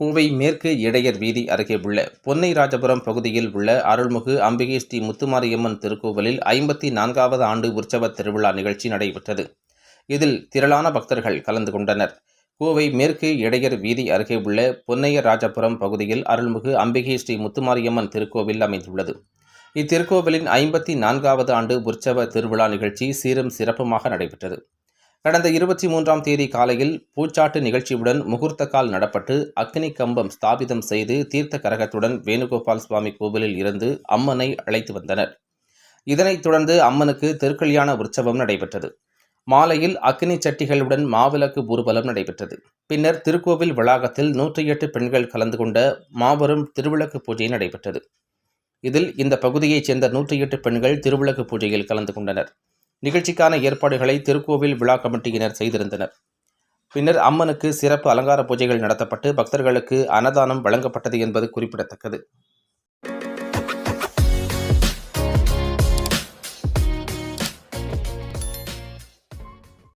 கோவை மேற்கு இடையர் வீதி அருகே உள்ள பொன்னை ராஜபுரம் பகுதியில் உள்ள அருள்மிகு அம்பிகை ஸ்ரீ முத்துமாரியம்மன் திருக்கோவிலில் ஐம்பத்தி நான்காவது ஆண்டு உற்சவ திருவிழா நிகழ்ச்சி நடைபெற்றது. இதில் திரளான பக்தர்கள் கலந்து கொண்டனர். கோவை மேற்கு இடையர் வீதி அருகே உள்ள பொன்னைய ராஜபுரம் பகுதியில் அருள்மிகு அம்பிகை ஸ்ரீ முத்துமாரியம்மன் திருக்கோவில் அமைந்துள்ளது. இத்திருக்கோவிலின் ஐம்பத்தி நான்காவது ஆண்டு உற்சவ திருவிழா நிகழ்ச்சி சீரும் சிறப்புமாக நடைபெற்றது. கடந்த இருபத்தி மூன்றாம் தேதி காலையில் பூச்சாட்டு நிகழ்ச்சியுடன் முகூர்த்த கால் நடப்பட்டு அக்னி கம்பம் ஸ்தாபிதம் செய்து தீர்த்த கரகத்துடன் வேணுகோபால் சுவாமி கோவிலில் இருந்து அம்மனை அழைத்து வந்தனர். இதனைத் தொடர்ந்து அம்மனுக்கு திருக்கல்யாண உற்சவம் நடைபெற்றது. மாலையில் அக்னி சட்டிகளுடன் மாவிளக்கு ஊர்வலம் நடைபெற்றது. பின்னர் திருக்கோவில் வளாகத்தில் நூற்றி எட்டு பெண்கள் கலந்து கொண்ட மாபெரும் திருவிளக்கு பூஜை நடைபெற்றது. இதில் இந்த பகுதியைச் சேர்ந்த நூற்றி எட்டு பெண்கள் திருவிளக்கு பூஜையில் கலந்து கொண்டனர். நிகழ்ச்சிக்கான ஏற்பாடுகளை திருக்கோவில் விழா கமிட்டியினர் செய்திருந்தனர். பின்னர் அம்மனுக்கு சிறப்பு அலங்கார பூஜைகள் நடத்தப்பட்டு பக்தர்களுக்கு அன்னதானம் வழங்கப்பட்டது என்பது குறிப்பிடத்தக்கது.